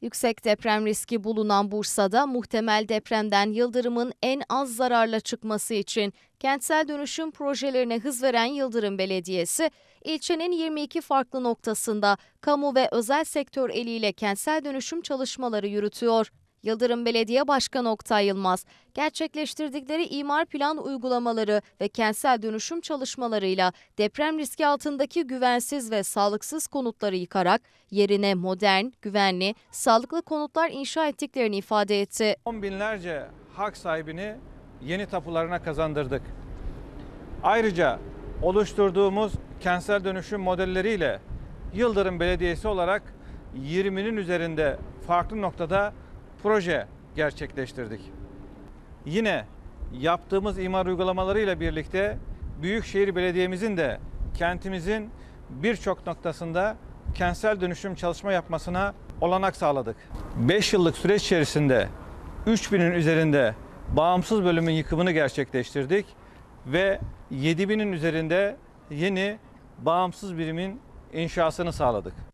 Yüksek deprem riski bulunan Bursa'da muhtemel depremden yıldırımın en az zararla çıkması için kentsel dönüşüm projelerine hız veren Yıldırım Belediyesi, ilçenin 22 farklı noktasında kamu ve özel sektör eliyle kentsel dönüşüm çalışmaları yürütüyor. Yıldırım Belediye Başkanı Oktay Yılmaz, gerçekleştirdikleri imar plan uygulamaları ve kentsel dönüşüm çalışmalarıyla deprem riski altındaki güvensiz ve sağlıksız konutları yıkarak yerine modern, güvenli, sağlıklı konutlar inşa ettiklerini ifade etti. On binlerce hak sahibini yeni tapularına kazandırdık. Ayrıca oluşturduğumuz kentsel dönüşüm modelleriyle Yıldırım Belediyesi olarak 20'nin üzerinde farklı noktada proje gerçekleştirdik. Yine yaptığımız imar uygulamalarıyla birlikte Büyükşehir Belediye'mizin de kentimizin birçok noktasında kentsel dönüşüm çalışma yapmasına olanak sağladık. 5 yıllık süreç içerisinde 3000'in üzerinde bağımsız bölümün yıkımını gerçekleştirdik ve 7000'in üzerinde yeni bağımsız birimin inşasını sağladık.